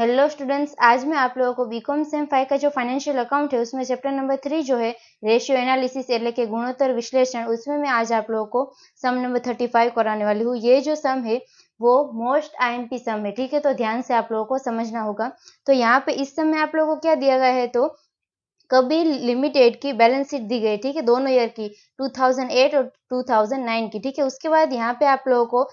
Hello students आज मैं आप लोगों को बीकॉम सेम फाइव का जो फाइनेंशियल अकाउंट है उसमें चैप्टर नंबर थ्री जो है रेशियो एनालिसिस એટલે કે ગુણોત્તર વિશ્લેષણ उसमें मैं आज आप लोगों को सम नंबर थर्टी फाइव कराने वाली हूँ ये जो सम है वो मोस्ट आईएमपी सम है ठीक है तो ध्यान से आप लोगों को समझना होगा तो यहाँ पे इस सम में आप लोगों को क्या दिया गया है तो कभी लिमिटेड की बैलेंस शीट दी गई ठीक है दोनों ईयर की 2008 और 2009 की ठीक है उसके बाद यहाँ पे आप लोगों को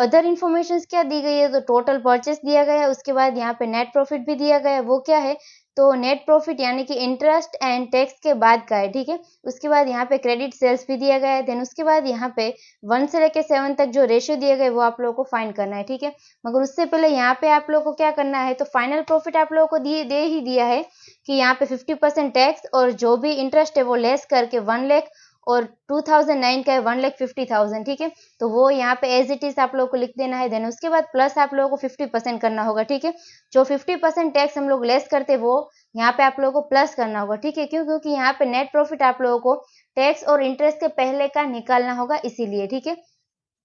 अदर इन्फॉर्मेशन क्या दी गई है? तो टोटल परचेस दिया गया है, उसके बाद यहाँ पे नेट प्रॉफिट भी दिया गया है। वो क्या है? तो नेट प्रॉफिट यानी कि इंटरेस्ट एंड टैक्स के बाद का है, ठीक है? उसके बाद यहाँ पे क्रेडिट सेल्स भी दिया गया है। देन उसके बाद यहाँ पे वन से लेके सेवन तक जो रेशियो दिए गए वो आप लोगों को फाइंड करना है, ठीक है? मगर उससे पहले यहाँ पे आप लोगों को क्या करना है? तो फाइनल प्रॉफिट आप लोगों को दिए, दे ही दिया है कि यहाँ पे फिफ्टी टैक्स और जो भी इंटरेस्ट है वो लेस करके वन लैख और 2009 का है वन लैख फिफ्टी थाउज़ेंड ठीक है? तो वो यहाँ पे एज इट इज़ आप लोगों को लिख देना है देन उसके बाद प्लस आप लोगों को फिफ्टी परसेंट करना होगा, ठीक है? जो फिफ्टी परसेंट टैक्स हम लोग लेस करते, वो यहाँ पे आप लोगों को प्लस करना होगा, ठीक है? क्यों? क्योंकि यहाँ पे नेट प्रॉफिट आप लोगों को टैक्स और इंटरेस्ट के पहले का निकालना होगा, इसीलिए, ठीक है?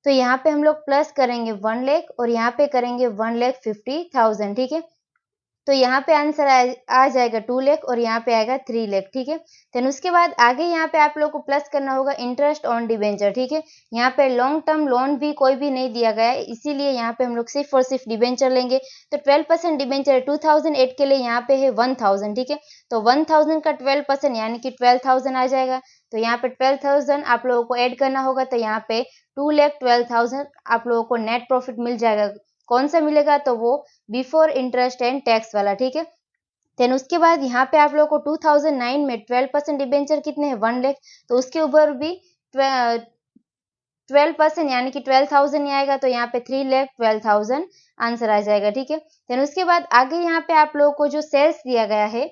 तो यहाँ पे हम लोग प्लस करेंगे वन लेख और यहाँ पे करेंगे वन लेख फिफ्टी थाउज़ेंड ठीक है? तो यहाँ पे आंसर आ, आ जाएगा टू लेख और यहाँ पे आएगा थ्री लेख ठीक है? देन उसके बाद आगे यहाँ पे आप लोग को प्लस करना होगा इंटरेस्ट ऑन डिबेंचर ठीक है? यहाँ पे लॉन्ग टर्म लोन भी कोई भी नहीं दिया गया है इसीलिए यहाँ पे हम लोग सिर्फ़ और सिर्फ़ डिबेंचर लेंगे। तो twelve percent debenture two thousand eight के लिए यहाँ पे है वन थाउज़ेंड ठीक है? तो वन थाउज़ेंड का ट्वेल्व परसेंट यानी कि ट्वेल्व थाउज़ेंड आ जाएगा। तो यहाँ पे ट्वेल्व थाउज़ेंड आप लोगों को ऐड करना होगा तो यहाँ पे टू लेख ट्वेल्व थाउज़ेंड आप लोगों को नेट प्रॉफिट मिल जाएगा। कौन सा मिलेगा? तो वो बिफोर इंटरेस्ट एंड टैक्स वाला, ठीक है? देन उसके बाद यहाँ पे आप लोगों को 2009 में 12 परसेंट डिबेंचर कितने हैं? वन लेख तो उसके ऊपर भी ट्वेल्व परसेंट यानी कि ट्वेल्व थाउज़ेंड आएगा तो यहाँ पे थ्री लेख ट्वेल्व थाउज़ेंड आंसर आ जाएगा, ठीक है? देन उसके बाद आगे यहाँ पे आप लोगों को जो सेल्स दिया गया है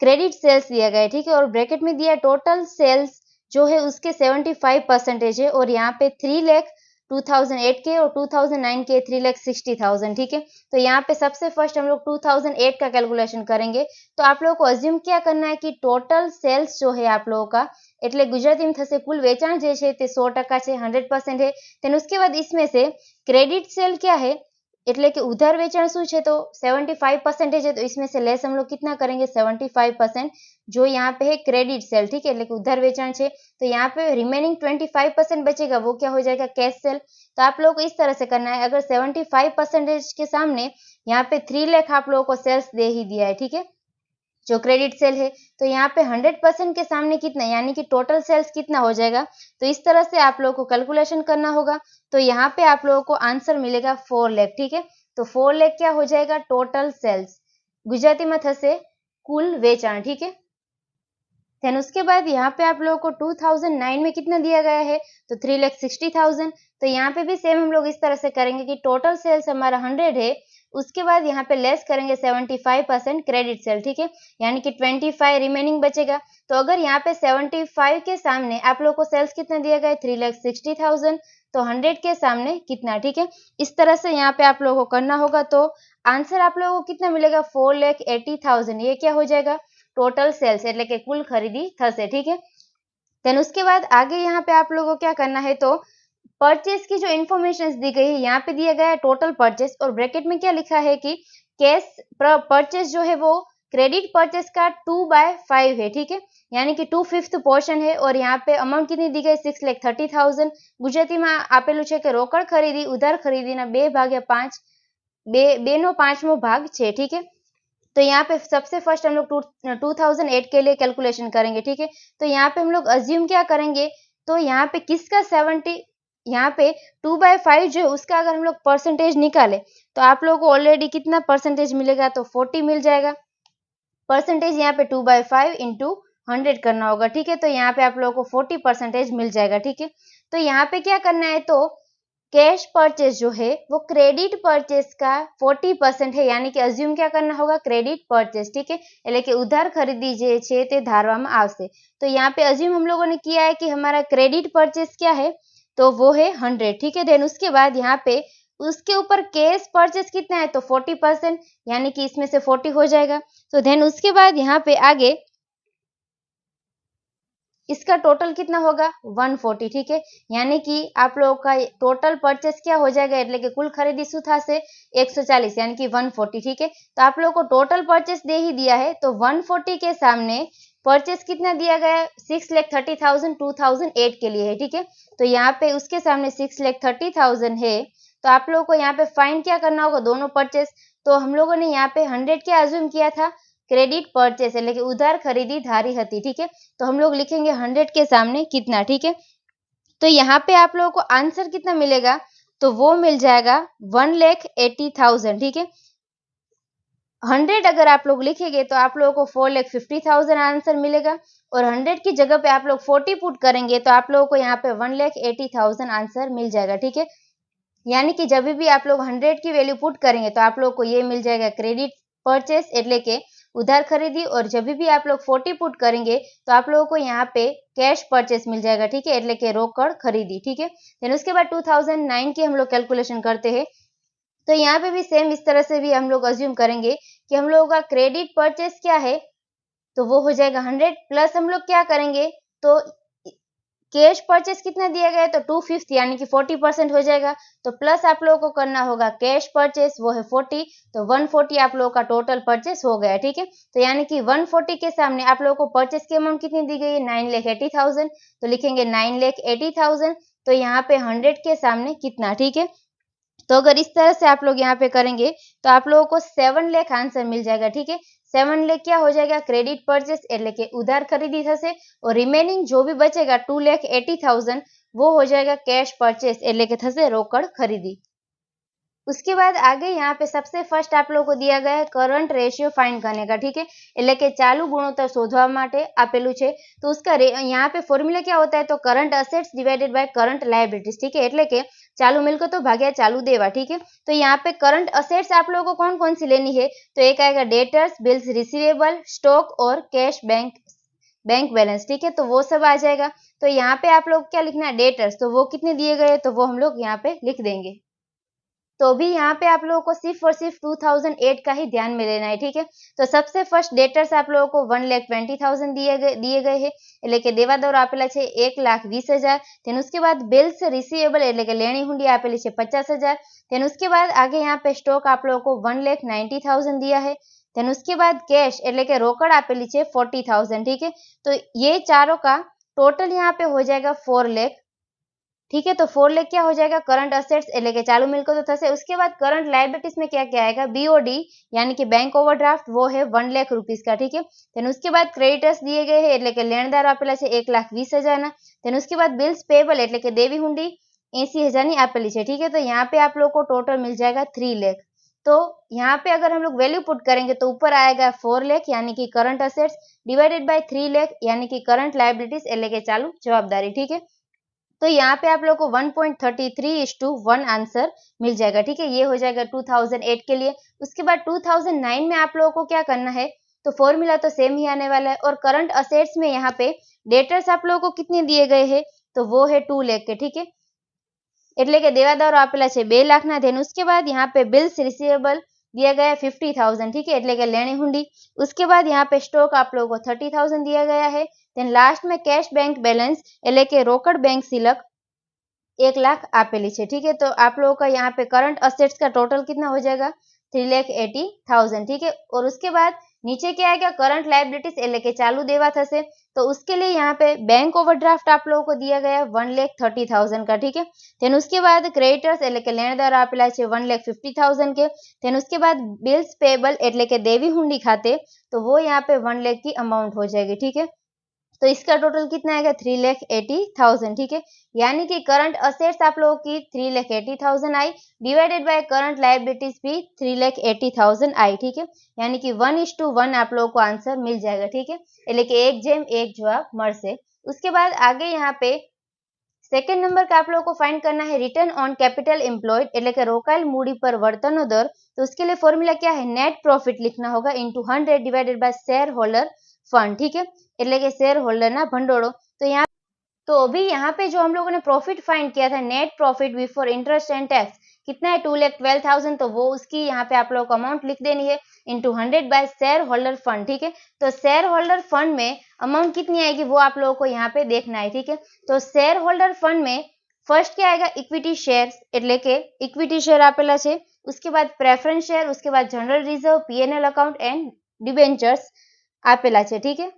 क्रेडिट सेल्स दिया गया है, ठीक है? और ब्रैकेट में दिया टोटल सेल्स जो है उसके सेवेंटी फाइव परसेंटेज है और यहाँ पे थ्री लेख 2008 के और 2009 के थ्री लैख सिक्सटी थाउजेंड ठीक है तो यहाँ पे सबसे फर्स्ट हम लोग 2008 का कैलकुलेशन करेंगे तो आप लोगों को अज्यूम क्या करना है कि टोटल सेल्स जो है आप लोगों का એટલે ગુજરાતીમાં થશે કુલ વેચાણ જે છે તે સો ટકા છે હંડ્રેડ પરસેન્ટ है તેનું उसके बाद इसमें से क्रेडिट सेल क्या है એટલે કે ઉધાર વેચાણ શું છે તો 75 परसेंटेज है तो इसमें से लेस हम लोग कितना करेंगे 75 परसेंट जो यहाँ पे है क्रेडिट सेल ठीक है એટલે કે ઉધાર વેચાણ છે तो यहाँ पे रिमेनिंग 25 परसेंट बचेगा वो क्या हो जाएगा कैश सेल तो आप लोगों को इस तरह से करना है अगर 75 परसेंटेज के सामने यहाँ पे थ्री लेख आप लोगों को सेल्स दे ही दिया है ठीक है जो क्रेडिट सेल है तो यहाँ पे 100 परसेंट के सामने कितना, यानी कि टोटल सेल्स कितना हो जाएगा? तो इस तरह से आप लोगों को कैलकुलेशन करना होगा। तो यहाँ पे आप लोगों को आंसर मिलेगा फोर लेख ठीक है? तो फोर लेख क्या हो जाएगा? टोटल सेल्स गुजराती में थे कुल वेचाण ठीक है? देन उसके बाद यहाँ पे आप लोगों को 2009 में कितना दिया गया है? तो थ्री लैख सिक्सटी थाउज़ेंड तो यहाँ पे भी सेम हम लोग इस तरह से करेंगे कि टोटल सेल्स हमारा हंड्रेड है उसके बाद यहाँ पे लेस करेंगे 75 परसेंट क्रेडिट सेल ठीक है यानी कि 25 रिमेनिंग बचेगा तो अगर यहाँ पे 75 के सामने आप लोग को सेल्स कितना दिया गया थ्री लैख सिक्सटी थाउजेंड तो 100 के सामने कितना ठीक है इस तरह से यहाँ पे आप लोगों को करना होगा तो आंसर आप लोगों को कितना मिलेगा फोर लैख एटी थाउजेंड ये क्या हो जाएगा टोटल सेल्स એટલે કે કુલ ખરીદી થશે ठीक है देन उसके बाद आगे यहाँ पे आप लोगों को क्या करना है तो परचेस की जो इन्फॉर्मेशन दी गई है, यहाँ पे दिया गया है टोटल परचेस और ब्रैकेट में क्या लिखा है कि कैश परचेस जो है वो क्रेडिट परचेस का टू बाय फाइव है, ठीक है? यानी कि टू फिफ्थ पोर्शन है और यहाँ पे अमाउंट कितनी दी गई? Six lakh thirty thousand Gujarati में आपेलू है कि रोकड़ खरीदी, उधार खरीदी ना बे बे, बेनो पांचमो भाग है ठीक है? तो यहाँ पे सबसे फ़र्स्ट हम लोग टू थाउज़ेंड एट के लिए कैलकुलेशन करेंगे, ठीक है? तो यहाँ पे हम लोग अज्यूम क्या करेंगे? तो यहाँ पे किसका सेवेंटी यहाँ पे टू बाय फाइव जो है उसका अगर हम लोग परसेंटेज निकाले तो आप लोगों को ऑलरेडी कितना परसेंटेज मिलेगा तो फोर्टी मिल जाएगा परसेंटेज यहाँ पे two by five into hundred करना होगा ठीक है तो यहाँ पे आप लोगों को फोर्टी परसेंटेज मिल जाएगा ठीक है तो यहाँ पे क्या करना है तो कैश परचेज जो है वो क्रेडिट परचेज का 40 परसेंट है यानी कि अज्यूम क्या करना होगा क्रेडिट परचेज ठीक है એટલે કે ઉધાર ખરીદી જે છે તે ધારવામાં આવશે તો यहाँ पे अज्यूम हम लोगों ने किया है कि हमारा क्रेडिट परचेज क्या है तो वो है हंड्रेड ठीक है देन उसके बाद यहाँ पे उसके ऊपर कैश परचेज कितना है तो फोर्टी परसेंट यानी कि इसमें से फोर्टी हो जाएगा तो देन उसके बाद यहाँ पे आगे इसका टोटल कितना होगा 140 ठीक है यानी कि आप लोगों का टोटल परचेस क्या हो जाएगा એટલે કે કુલ ખરીદી શું થશે 140 यानी कि 140 ठीक है तो आप लोगों को टोटल परचेस दे ही दिया है तो 140 के सामने परचेस कितना दिया गया है six lakh thirty thousand two thousand eight के लिए है ठीक है तो यहाँ पे उसके सामने सिक्स लेख थर्टी थाउजेंड है तो आप लोगों को यहाँ पे फाइन क्या करना होगा दोनों परचेस तो हम लोगों ने यहाँ पे हंड्रेड क्या अज्यूम किया था क्रेडिट परचेस એટલે કે ઉધાર ખરીદી ધારી હતી ठीक है तो हम लोग लिखेंगे हंड्रेड के सामने कितना ठीक है तो यहाँ पे आप लोगों को आंसर कितना मिलेगा तो वो मिल जाएगा वन लेख एटी थाउजेंड ठीक है हंड्रेड अगर आप लोग लिखेंगे तो आप लोगों को four lakh fifty thousand answer मिलेगा और हंड्रेड की जगह पे आप लोग फोर्टी पुट करेंगे तो आप लोगों को यहाँ पे वन लेख एटी थाउजेंड आंसर मिल जाएगा ठीक है यानी कि जब भी आप लोग हंड्रेड की वैल्यू पुट करेंगे तो आप लोग को ये मिल जाएगा क्रेडिट परचेस એટલે કે उधार खरीदी और जब भी आप लोग फोर्टी पुट करेंगे तो आप लोगों को यहाँ पे कैश परचेस मिल जाएगा ठीक है એટલે કે રોકડ खरीदी ठीक है देन उसके बाद 2009 की हम लोग कैलकुलेशन करते हैं तो यहाँ पे भी सेम इस तरह से भी हम लोग अज्यूम करेंगे कि हम लोगों का क्रेडिट परचेस क्या है? तो वो हो जाएगा हंड्रेड प्लस हम लोग क्या करेंगे? तो कैश परचेस कितना दिया गया है? तो टू फिफ्थ यानी कि फोर्टी परसेंट हो जाएगा। तो प्लस आप लोगों को करना होगा कैश परचेस वो है फोर्टी तो वन फोर्टी आप लोगों का टोटल परचेस हो गया, ठीक है? तो यानी कि वन फोर्टी के सामने आप लोगों को परचेस की अमाउंट कितनी दी गई है? नाइन लेख एटी थाउज़ेंड तो लिखेंगे नाइन लेख एटी थाउज़ेंड तो यहाँ पे हंड्रेड के सामने कितना, ठीक है? तो अगर इस तरह से आप लोग यहाँ पे करेंगे तो आप लोगों को सेवन लेख आंसर मिल जाएगा ठीक है सेवन लेख क्या हो जाएगा क्रेडिट परचेस એટલે કે ઉધાર ખરીદી થશે और रिमेनिंग जो भी बचेगा टू लेख एटी थाउजेंड वो हो जाएगा कैश परचेस એટલે કે થશે રોકડ ખરીદી उसके बाद आगे यहाँ पे सबसे फर्स्ट आप लोगों को दिया गया है करंट रेशियो फाइंड करने का ठीक है એટલે કે ચાલુ ગુણોત્તર શોધવા માટે આપેલું છે તો उसका यहाँ पे फॉर्मूला क्या होता है तो current assets divided by current liabilities ठीक है એટલે કે चालू मिलकतों भाग्या चालू देवा ठीक है तो यहाँ पे करंट असेट्स आप लोगों को कौन कौन सी लेनी है तो एक आएगा डेटर्स बिल्स रिसीवेबल स्टॉक और कैश बैंक बैंक बैलेंस ठीक है तो वो सब आ जाएगा तो यहाँ पे आप लोग क्या लिखना है डेटर्स तो वो कितने दिए गए तो वो हम लोग यहाँ पे लिख देंगे तो भी यहाँ पे आप लोगों को सिर्फ और सिर्फ 2008 का ही ध्यान में लेना है ठीक है तो सबसे फर्स्ट डेटर्स आप लोगों को वन लेख ट्वेंटी थाउजेंड दिए गए दिए गए हैं એટલે કે દેવાદારો આપેલા છે એક લાખ વીસ હજાર તેનું उसके बाद बिल्स रिसीवेबल એટલે કે લેણી હુંડી આપેલી છે પચાસ હજાર તેનું उसके बाद आगे यहाँ पे स्टॉक आप लोगों को वन लेख नाइन्टी थाउजेंड दिया है देन उसके बाद कैश એટલે કે રોકડ આપેલી છે फोर्टी थाउजेंड ठीक है तो ये चारों का टोटल यहाँ पे हो जाएगा फोर लेख ठीक है तो फोर लेख क्या हो जाएगा करंट असेट्स એટલે કે ચાલુ મિલકતો થશે उसके बाद करंट लाइबिलिटीज में क्या क्या आएगा बीओडी यानी कि बैंक ओवरड्राफ्ट वो है वन लाख रुपीज का ठीक है देन उसके बाद क्रेडिटर्स दिए गए हैं એટલે કે લેણદારો આપેલા છે એક લાખ વીસ હજારના देन उसके बाद बिल्स पेबल એટલે કે દેવી હુંડી એસી હજારની આપેલી છે ठीक है तो यहाँ पे आप लोग को टोटल मिल जाएगा थ्री लेख तो यहाँ पे अगर हम लोग वैल्यू पुट करेंगे तो ऊपर आएगा फोर लेख यानी कि current assets divided by three lakh यानी कि करंट लाइबिलिटीज એટલે કે ચાલુ જવાબદારી ठीक है तो यहाँ पे आप लोग को 1.33 point thirty three is to one answer मिल जाएगा ठीक है ये हो जाएगा 2008 के लिए उसके बाद 2009 में आप लोगों को क्या करना है तो फॉर्मूला तो सेम ही आने वाला है और करंट असेट्स में यहाँ पे डेटर्स आप लोगों को कितने दिए गए हैं तो वो है टू लेख के ठीक है એટલે કે દેવાદારો આપેલા છે બે લાખના ધેન उसके बाद यहाँ पे बिल्स रिसीवेबल दिया गया है फिफ्टी थाउजेंड ठीक है એટલે કે લેણી હુંડી उसके बाद यहाँ पे स्टॉक आप लोगों को थर्टी थाउजेंड दिया गया है देन लास्ट में कैश बैंक बैलेंस એટલે કે રોકડ બેંક સિલક एक लाख आपेली है ठीक है तो आप लोगों का यहाँ पे करंट असेट्स का टोटल कितना हो जाएगा थ्री लेख एटी थाउजेंड ठीक है और उसके बाद नीचे क्या आएगा करंट लाइबिलिटीज એટલે કે ચાલુ દેવા થશે तो उसके लिए यहाँ पे बैंक ओवरड्राफ्ट आप लोगों को दिया गया है वन लेख थर्टी थाउजेंड का ठीक है देन उसके बाद क्रेडिटर्स એટલે કે લેણદારો આપેલા છે वन लेख फिफ्टी थाउजेंड के देन उसके बाद बिल्स पेबल એટલે કે દેવી હુંડી खाते तो वो यहाँ पे वन लेख की अमाउंट हो जाएगी ठीक है तो इसका टोटल कितना आएगा थ्री लेख एटी थाउजेंड ठीक है यानी कि करंट असेट्स आप लोगों की थ्री लेख एटी थाउजेंड आई डिवाइडेड बाय करंट लाइबिलिटीज भी थ्री लेख एटी थाउजेंड आई ठीक है यानी कि वन इज टू वन आप लोगों को आंसर मिल जाएगा ठीक है એટલે કે એક જેમ એક જવાબ મળશે उसके बाद आगे यहाँ पे सेकेंड नंबर का आप लोगों को फाइंड करना है रिटर्न ऑन कैपिटल एम्प्लॉयड એટલે કે રોકાયેલ મૂડી પર વર્તનનો દર तो उसके लिए फॉर्मूला क्या है नेट प्रॉफिट लिखना होगा into hundred divided by share holder fund ठीक है એટલે કે શેર હોલ્ડરના ભંડોળો तो यहाँ तो अभी यहाँ पे जो हम लोगों ने प्रॉफिट फाइंड किया था net profit before interest and tax कितना है टू लेख ट्वेल्व थाउजेंड तो वो उसकी यहाँ पे आप लोगों को अमाउंट लिख देनी है into hundred by share holder fund ठीक है तो शेयर होल्डर फंड में अमाउंट कितनी आएगी वो आप लोगों को यहाँ पे देखना है ठीक है तो शेयर होल्डर फंड में फर्स्ट क्या आएगा इक्विटी शेयर એટલે કે ઇક્વિટી શેર આપેલા છે उसके बाद प्रेफरेंस शेयर उसके बाद general reserve PNL account and debentures आपेला है ठीक है?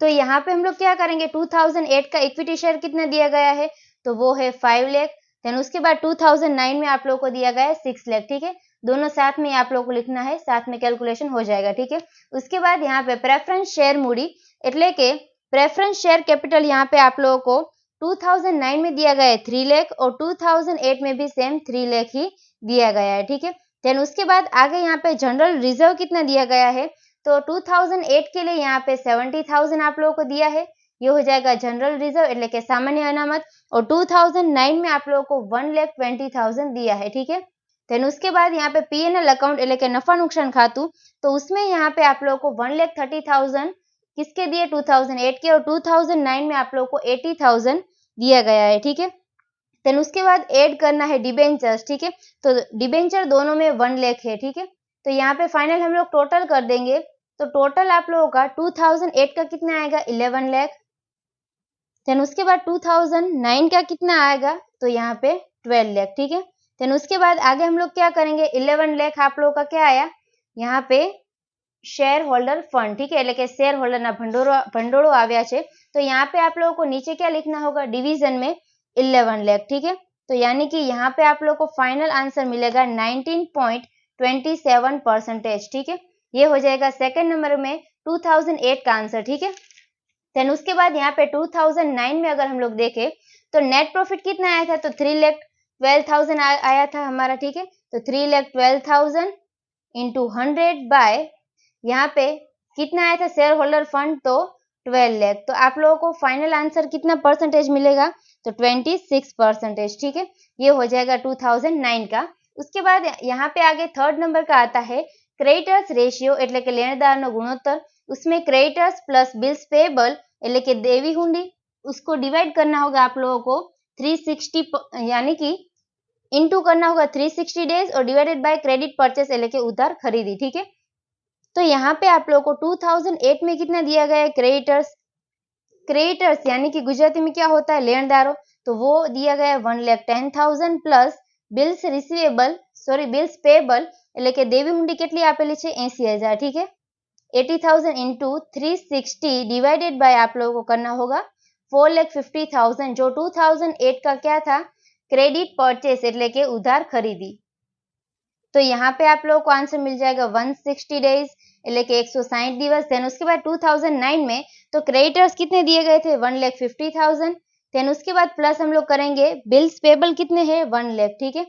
तो यहाँ पे हम लोग क्या करेंगे? 2008 का इक्विटी शेयर कितना दिया गया है? तो वो है फाइव लेख देन उसके बाद 2009 में आप लोगों को दिया गया है सिक्स लेख ठीक है? दोनों साथ में आप लोगों को लिखना है, साथ में कैलकुलेशन हो जाएगा, ठीक है? उसके बाद यहाँ पे प्रेफरेंस शेयर मूडी एट्ले के प्रेफरेंस शेयर कैपिटल यहाँ पे आप लोगों को 2009 में दिया गया है थ्री लेख और 2008 में भी सेम थ्री लेख ही दिया गया है, ठीक है? देन उसके बाद आगे यहाँ पे जनरल रिज़र्व कितना दिया गया है? तो 2008 के लिए यहाँ पे 70,000 आप लोगों को दिया है ये हो जाएगा जनरल रिजर्व એટલે કે સામાન્ય અનામત और 2009 में आप लोगों को वन लेख ट्वेंटी थाउजेंड दिया है ठीक है देन उसके बाद यहाँ पे पीएनएल अकाउंट એટલે કે नफा नुकसान खातू तो उसमें यहाँ पे आप लोगों को वन लेख थर्टी थाउजेंड किसके दिए 2008 के और 2009 में आप लोगों को एटी थाउजेंड दिया गया है ठीक है देन उसके बाद ऐड करना है डिबेंचर्स ठीक है तो डिबेंचर दोनों में वन लेख है ठीक है तो यहाँ पे फाइनल हम लोग टोटल कर देंगे तो टोटल आप लोगों का 2008 का कितना आएगा 11 लाख देन उसके बाद 2009 का कितना आएगा तो यहाँ पे 12 लाख ठीक है देन उसके बाद आगे हम लोग क्या करेंगे 11 लाख आप लोगों का क्या आया यहाँ पे शेयर होल्डर फंड ठीक है એટલે शेयर होल्डर ना भंडोरो भंडोड़ो આવ્યા છે तो यहाँ पे आप लोगों को नीचे क्या लिखना होगा डिवीजन में 11 लाख ठीक है तो यानी कि यहाँ पे आप लोगों को फाइनल आंसर मिलेगा 19.27 परसेंटेज ठीक है ये हो जाएगा सेकंड नंबर में 2008 का आंसर ठीक है? देन उसके बाद यहाँ पे 2009 में अगर हम लोग देखें तो नेट प्रॉफिट कितना आया था? तो थ्री लैख ट्वेल्व थाउज़ेंड आया था हमारा, ठीक है? तो three lakh twelve thousand into hundred by यहाँ पे कितना आया था? शेयर होल्डर फंड तो ट्वेल्व लैख तो आप लोगों को फाइनल आंसर कितना परसेंटेज मिलेगा? तो ट्वेंटी सिक्स परसेंटेज ठीक है? ये हो जाएगा टू थाउज़ेंड नाइन का. उसके बाद यहाँ पे आगे थर्ड नंबर का आता है क्रेडिटर्स रेशियो એટલે કે લેણદારનો ગુણોત્તર उसमें क्रेडिटर्स प्लस बिल्स पेबल એટલે કે देवी हुंडी उसको डिवाइड करना होगा आप लोगों को 360 यानी कि इनटू करना होगा 360 डेज और डिवाइडेड बाय क्रेडिट परचेस એટલે કે उधार खरीदी ठीक है तो यहाँ पे आप लोगों को 2008 में कितना दिया गया है क्रेडिटर्स क्रेडिटर्स यानी कि गुजराती में क्या होता है लेनदारों तो वो दिया गया है one lakh ten thousand plus bills receivable sorry bills payable એટલે કે દેવી હુંડી કેટલી આપેલી છે એસી હજાર ठीक है eighty thousand into three sixty divided by आप लोगों को करना होगा फोर लेख फिफ्टी थाउजेंड जो टू थाउजेंड एट का क्या था क्रेडिट परचेस એટલે કે ઉધાર ખરીદી तो यहाँ पे आप लोगों को आंसर मिल जाएगा 160 डेज એટલે કે 160 દિવસ देन उसके बाद 2009 में तो क्रेडिटर्स कितने दिए गए थे वन लेख फिफ्टी थाउजेंड देन उसके बाद प्लस हम लोग करेंगे बिल्स पेबल कितने हैं वन लेख ठीक है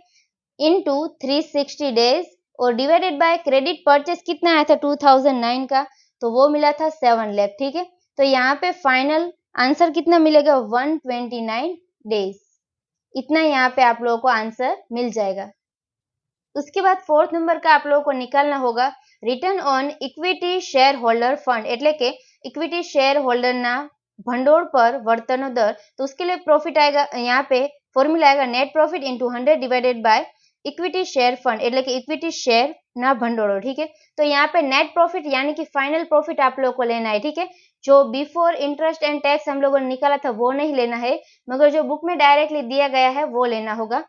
into three sixty days और डिवाइडेड बाय क्रेडिट परचेस कितना आया था 2009 का तो वो मिला था सेवन लेख ठीक है तो यहाँ पे फाइनल आंसर कितना मिलेगा 129 डेज इतना यहाँ पे आप लोगों को आंसर मिल जाएगा उसके बाद फोर्थ नंबर का आप लोगों को निकालना होगा return on equity share holder fund એટલે કે इक्विटी शेयर होल्डर ना भंडोर पर वर्तनो दर तो उसके लिए प्रॉफिट आएगा यहाँ पे फॉर्मूला आएगा net profit into hundred divided by equity share fund એટલે કે इक्विटी शेयर ना भंडोरो ठीक है तो यहाँ पे नेट प्रॉफिट यानी कि फाइनल प्रॉफिट आप लोगों को लेना है ठीक है जो बिफोर इंटरेस्ट एंड टैक्स हम लोगों ने निकाला था वो नहीं लेना है मगर जो बुक में डायरेक्टली दिया गया है वो लेना होगा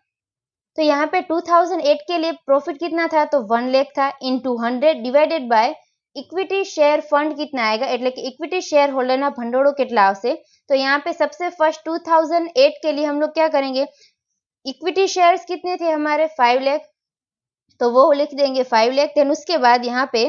तो यहाँ पे 2008 के लिए प्रॉफिट कितना था तो वन लेख था into hundred divided by equity share fund कितना आएगा એટલે કે इक्विटी शेयर होल्डर ना भंडोड़ो કેટલા આવશે तो यहाँ पे सबसे फर्स्ट 2008 के लिए हम लोग क्या करेंगे इक्विटी शेयर्स कितने थे हमारे फाइव लेख तो वो लिख देंगे फाइव लेख देन उसके बाद यहाँ पे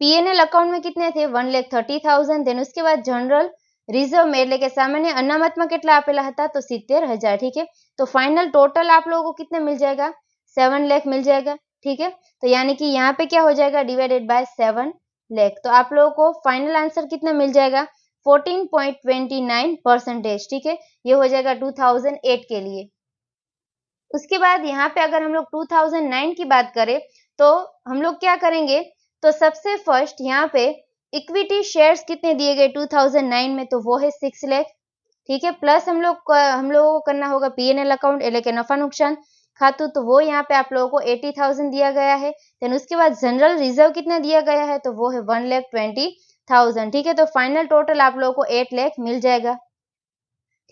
पीएनएल अकाउंट में कितने थे वन लेख थर्टी थाउजेंड देन उसके बाद जनरल रिजर्व में એટલે કે સામાન્ય અનામતમાં કેટલા આપેલા હતા તો સિત્તેર હજાર ठीक है तो फाइनल टोटल आप लोगों को कितना मिल जाएगा सेवन लेख मिल जाएगा ठीक है तो यानी कि यहाँ पे क्या हो जाएगा डिवाइडेड बाय सेवन लेख तो आप लोगों को फाइनल आंसर कितना मिल जाएगा 14.29 परसेंटेज ठीक है ये हो जाएगा 2008 के लिए उसके बाद यहाँ पे अगर हम लोग 2009 की बात करें तो हम लोग क्या करेंगे तो सबसे फर्स्ट यहाँ पे इक्विटी शेयर्स कितने दिए गए 2009 में तो वो है सिक्स लेख ठीक है प्लस हम लोग हम लोगों को करना होगा पीएनएल अकाउंट એટલે કે નફા નુકસાન खातू तो वो यहाँ पे आप लोगों को एटी थाउज़ेंड दिया गया है। देन उसके बाद जनरल रिज़र्व कितना दिया गया है? तो वो है वन लैख ट्वेंटी थाउज़ेंड ठीक है? तो फाइनल टोटल आप लोगों को एट लैख मिल जाएगा।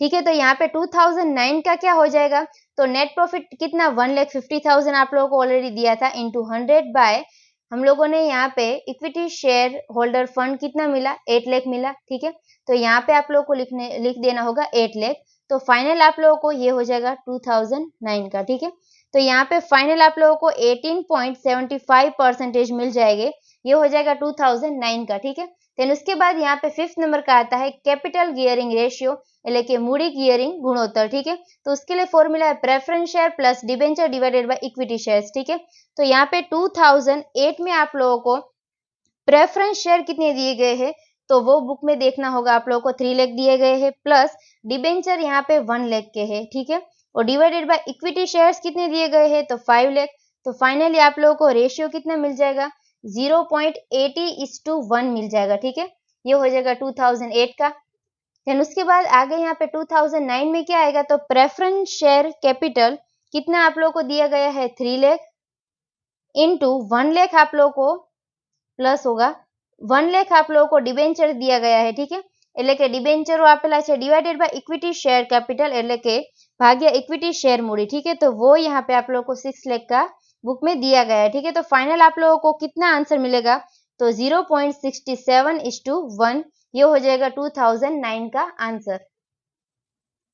ठीक है? तो यहाँ पे 2009 का क्या हो जाएगा? तो नेट प्रॉफिट कितना? वन लैख फिफ्टी थाउज़ेंड आप लोगों को ऑलरेडी दिया था इंटू हंड्रेड बाय हम लोगों ने यहाँ पे इक्विटी शेयर होल्डर फंड कितना मिला? एट लेख मिला, ठीक है? तो यहाँ पे आप लोगों को लिखने, लिख देना होगा एट लेख तो फाइनल आप लोगों को ये हो जाएगा 2009 का ठीक है तो यहाँ पे फाइनल आप लोगों को 18.75 परसेंटेज मिल जाएंगे ये हो जाएगा 2009 का ठीक है देन उसके बाद यहाँ पे फिफ्थ नंबर का आता है कैपिटल गियरिंग रेशियो એટલે કે મૂડી ગિયરિંગ ગુણોત્તર ठीक है तो उसके लिए फॉर्मूला है preference share plus debenture divided by equity shares ठीक है तो यहाँ पे 2008 में आप लोगों को प्रेफरेंस शेयर कितने दिए गए हैं तो वो बुक में देखना होगा, आप लोगों को थ्री लेख दिए गए हैं प्लस डिबेंचर यहाँ पे वन लेख के है, ठीक है? और डिवाइडेड बाय इक्विटी शेयर्स कितने दिए गए हैं? तो फाइव लेख तो फाइनली आप लोगों को रेशियो कितना मिल जाएगा? Zero point eighty is to one मिल जाएगा, ठीक है? ये हो जाएगा टू थाउज़ेंड एट का। देन उसके बाद आगे यहाँ पे 2009 में क्या आएगा? तो प्रेफरेंस शेयर कैपिटल कितना आप लोगों को दिया गया है? थ्री लेख इंटू वन लेख आप लोगों को प्लस होगा। વન લેખ આપ લોકો ડિબેન્ચર દિયા गया है ठीक है એટલે કે ડિબેન્ચરો આપેલા છે divided by equity share capital એટલે કે भाग्य इक्विटी शेयर मूडी ठीक है तो वो यहाँ पे आप लोगों को सिक्स लेख का बुक में दिया गया है ठीक है तो फाइनल आप लोगों को कितना आंसर मिलेगा तो zero point sixty seven is to one ये हो जाएगा टू थाउजेंड नाइन का आंसर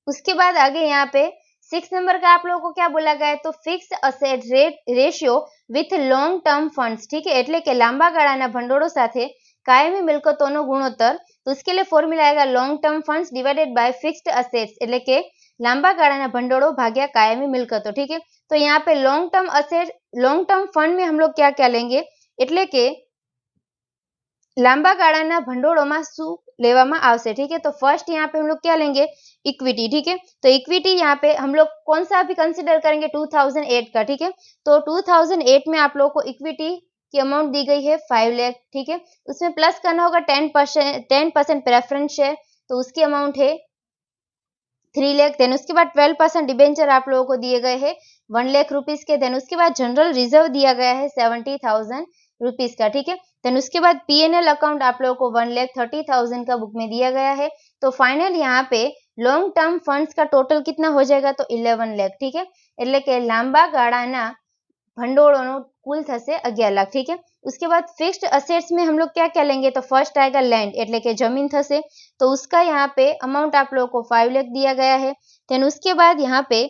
उसके बाद आगे यहाँ पे सिक्स नंबर का आप लोगों को क्या बोला गया है तो fix asset rate ratio with long term funds ठीक है એટલે કે લાંબા ગાળાના ભંડોળો સાથે કાયમી મિલકતોનો ગુણોત્તર તો उसके लिए फॉर्मूला आएगा long term funds divided by fixed assets એટલે કે લાંબા ગાળાના ભંડોળો ભાગ્યા કાયમી મિલકતો ठीक है तो यहाँ पे long term asset long term fund में हम लोग क्या क्या लेंगे એટલે કે લાંબા ગાળાના ભંડોળોમાં શું લેવામાં આવશે ठीक है तो फर्स्ट यहाँ पे हम लोग क्या लेंगे इक्विटी ठीक है तो इक्विटी यहाँ पे हम लोग कौन सा भी कंसिडर करेंगे 2008 का ठीक है तो 2008 में आप लोगों को इक्विटी की अमाउंट दी गई है फाइव लैख ठीक है उसमें प्लस करना होगा ten percent ten percent preference share तो उसकी अमाउंट है थ्री लेख देन उसके बाद ट्वेल्व परसेंट डिबेंचर आप लोगों को दिए गए हैं वन लेख रुपीज के देन उसके बाद जनरल रिजर्व दिया गया है सेवेंटी थाउजेंड रुपीज का ठीक है देन उसके बाद पीएनएल अकाउंट आप लोगों को वन लेख थर्टी थाउजेंड का बुक में दिया गया है तो फाइनल यहाँ पे લોંગ ટર્મ ફંડ્સ का टोटल कितना हो जाएगा तो 11 लाख ठीक है એટલે કે લાંબા ગાળાના ભંડોળોનો કુલ થશે 11 લાખ ठीक है उसके बाद फिक्स्ड असेट्स में हम लोग क्या क्या लेंगे तो फर्स्ट आएगा लैंड એટલે કે जमीन થશે तो उसका यहाँ पे अमाउंट आप लोगों को फाइव लाख दिया गया है देन उसके बाद यहाँ पे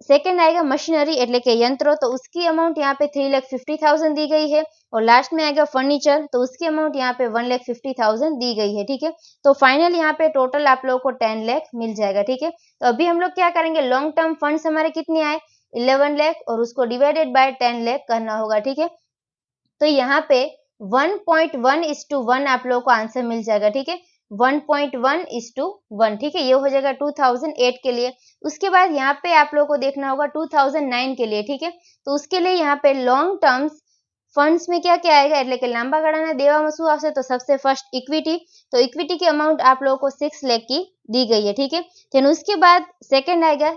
सेकेंड आएगा मशीनरी એટલે કે यंत्रों तो उसकी अमाउंट यहाँ पे थ्री लाख फिफ्टी थाउजेंड दी गई है और लास्ट में आएगा फर्नीचर तो उसकी अमाउंट यहाँ पे वन लाख फिफ्टी थाउजेंड दी गई है ठीक है तो फाइनल यहाँ पे टोटल आप लोगों को टेन लाख मिल जाएगा ठीक है तो अभी हम लोग क्या करेंगे लॉन्ग टर्म फंड्स हमारे कितने आए इलेवन लाख और उसको डिवाइडेड बाय टेन लाख करना होगा ठीक है तो यहाँ पे one point one is to one आप लोगों को आंसर मिल जाएगा ठीक है 1.1 इज टू वन ठीक है ये हो जाएगा 2008 के लिए उसके बाद यहाँ पे आप लोगों को देखना होगा 2009 के लिए ठीक है तो उसके लिए यहाँ पे लॉन्ग टर्म्स फंड्स में क्या क्या आएगा એટલે કે લાંબા ગાળાના દેવામાં શું આવશે તો सबसे फर्स्ट इक्विटी तो इक्विटी की अमाउंट आप लोगों को सिक्स लेख की दी गई है ठीक है फिर उसके बाद सेकंड आएगा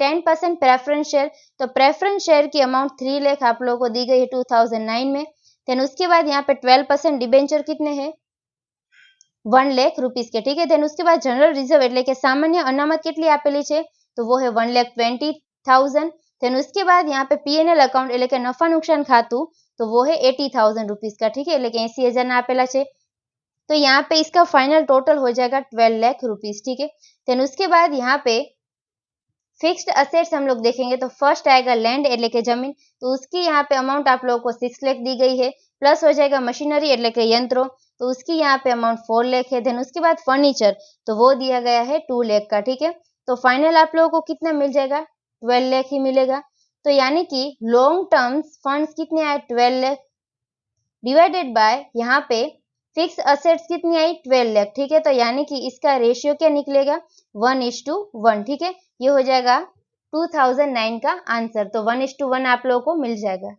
टेन परसेंट प्रेफरेंस शेयर तो प्रेफरेंस शेयर की अमाउंट थ्री लेख आप लोगों को दी गई है टू थाउजेंड नाइन में देन उसके बाद यहाँ पे ट्वेल्व परसेंट डिबेंचर कितने हैं वन લેખ રૂપીસ કે ઠીક છે उसके बाद जनरल रिजर्व એટલે કે સામાન્ય અનામત કેટલી આપેલી છે તો वो है वन લેખ ट्वेंटी थाउजेंड देन उसके बाद यहाँ पे पीएनएल अकाउंट એટલે કે નફા નુકસાન ખાતું तो वो है एटी थाउजेंड रुपीज का ठीक है એટલે કે એસી હજાર ના આપેલા છે तो यहाँ पे इसका फाइनल टोटल हो जाएगा ट्वेल्व लाख रुपीज ठीक है देन उसके बाद यहाँ पे फिक्स्ड असेट्स हम लोग देखेंगे तो फर्स्ट आएगा लैंड એટલે કે जमीन तो उसकी यहाँ पे अमाउंट आप लोगों को सिक्स लाख दी गई है प्लस हो जाएगा मशीनरी એટલે કે यंत्रों तो उसकी यहाँ पे अमाउंट फोर लेख है देन उसके बाद फर्नीचर तो वो दिया गया है टू लेख का, ठीक है? तो फाइनल आप लोगों को कितना मिल जाएगा? ट्वेल्व लेख ही मिलेगा। तो यानी कि लॉन्ग टर्म्स फंड्स कितने आए? ट्वेल्व लेख डिवाइडेड बाय यहाँ पे फिक्स असेट्स कितनी आई? ट्वेल्व लेख ठीक है? तो यानी कि इसका रेशियो क्या निकलेगा? वन इज़ टू वन ठीक है? ये हो जाएगा 2009 का आंसर तो वन इज़ टू वन आप लोगों को मिल जाएगा।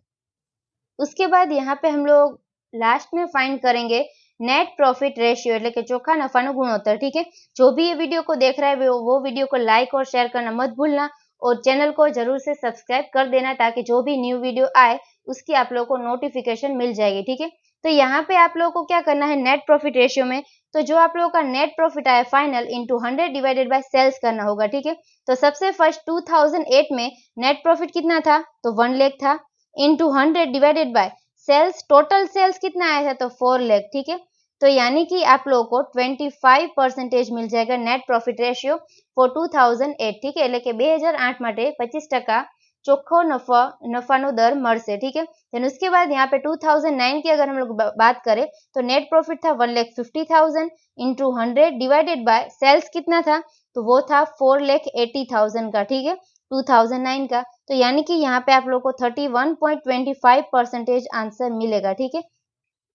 उसके बाद यहाँ पे हम लोग लास्ट में फाइंड करेंगे नेट प्रॉफिट रेशियो એટલે કે ચોખ્ખા નફાનો ગુણોત્તર ठीक है जो भी ये वीडियो को देख रहा है वो वीडियो को लाइक और शेयर करना मत भूलना और चैनल को जरूर से सब्सक्राइब कर देना ताकि जो भी न्यू वीडियो आए उसकी आप लोगों को नोटिफिकेशन मिल जाएगी ठीक है तो यहाँ पे आप लोगों को क्या करना है नेट प्रॉफिट रेशियो में तो जो आप लोगों का नेट प्रॉफिट आया final into hundred divided by sales करना होगा ठीक है तो सबसे फर्स्ट 2008 में नेट प्रॉफिट कितना था तो वन लेख था into hundred divided by sales total sales कितना आया था तो फोर लेख ठीक है तो यानी कि आप लोगों को 25 परसेंटेज मिल जाएगा net profit ratio for two thousand eight ઠીક એટલે કે બે હજાર આઠ માટે પચીસ ટકા चोखो नफा नफा नो दर मरसे ठीक है देन उसके बाद यहाँ पे 2009 की अगर हम लोग बात करें तो नेट प्रॉफिट था one lakh fifty thousand into hundred divided by sales कितना था तो वो था फोर लेख एटी थाउजेंड का ठीक है 2009 का तो यानी कि यहाँ पे आप लोग को 31.25 परसेंटेज आंसर मिलेगा, ठीक है?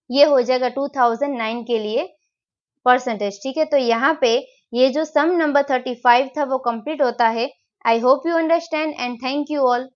ये हो जाएगा 2009 के लिए परसेंटेज ठीक है? तो यहाँ पे ये जो सम नंबर 35 था वो कंप्लीट होता है। I hope you understand and thank you all